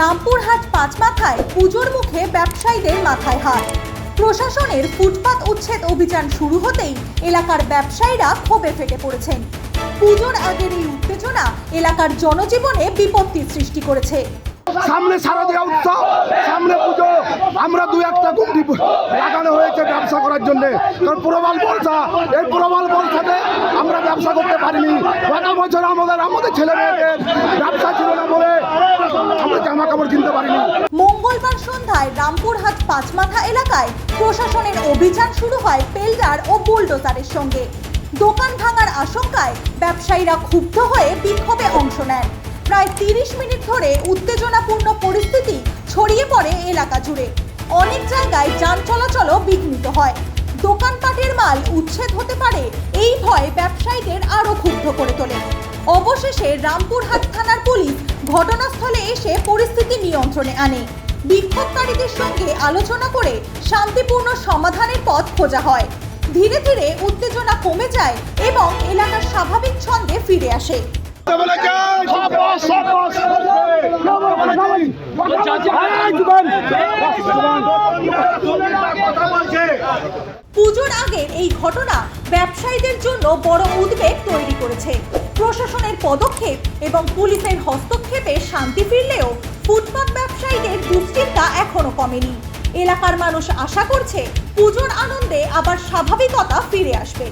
রামপুরহাট পাঁচমাথায় পুজোর মুখে ব্যবসায়ীদের মাথায় হাত। প্রশাসনের ফুটপাত উচ্ছেদ অভিযান শুরু হতেই এলাকার ব্যবসায়ীরা ক্ষোভে ফেটে পড়েছেন। পুজোর আগের এই উত্তেজনা এলাকার জনজীবনে বিপত্তির সৃষ্টি করেছে। সামনে শারদীয়া উৎসব, সামনে পুজো। আমরা দু একটা গুন্ডি লাগানো হয়েছে ব্যবসা করার জন্য। কারণ প্রবাল বর্ষা এই প্রবাল বর্ষাতে আমরা ব্যবসা করতে পারিনি। গত বছর আমাদের আমাদের ছেলে মেয়েদের ব্যবসা সন্ধ্যায় রামপুরহাট পাঁচমাথা এলাকায় প্রশাসনের অভিযান শুরু হয় পেলডার ও বুলডোজারের সঙ্গে। দোকান ভাঙার আশঙ্কায় ব্যবসায়ীরা ক্ষুব্ধ হয়ে বিক্ষোভে অংশ নেন। প্রায় তিরিশ মিনিট ধরে উত্তেজনাপূর্ণ পরিস্থিতি ছড়িয়ে পড়ে এলাকা জুড়ে। অনেক জায়গায় যান চলাচলও বিঘ্নিত হয়। দোকানপাটের মাল উচ্ছেদ হতে পারে এই ভয় ব্যবসায়ীদের আরও ক্ষুব্ধ করে তোলে। অবশেষে রামপুরহাট থানার পুলিশ ঘটনাস্থলে এসে পরিস্থিতি নিয়ন্ত্রণে আনে। বিক্ষোভকারীদের সঙ্গে আলোচনা করে শান্তিপূর্ণ সমাধানের পথ খোঁজা হয়। ধীরে ধীরে উত্তেজনা কমে যায় এবং এলাকার স্বাভাবিক ছন্দে ফিরে আসে। পুজোর আগের এই ঘটনা ব্যবসায়ীদের জন্য বড় উদ্বেগ তৈরি করেছে। প্রশাসনের পদক্ষেপ এবং পুলিশের হস্তক্ষেপে শান্তি ফিরলেও এখনও কমেনি। এলাকার মানুষ আশা করছে পুজোর আনন্দে আবার স্বাভাবিকতা ফিরে আসবে।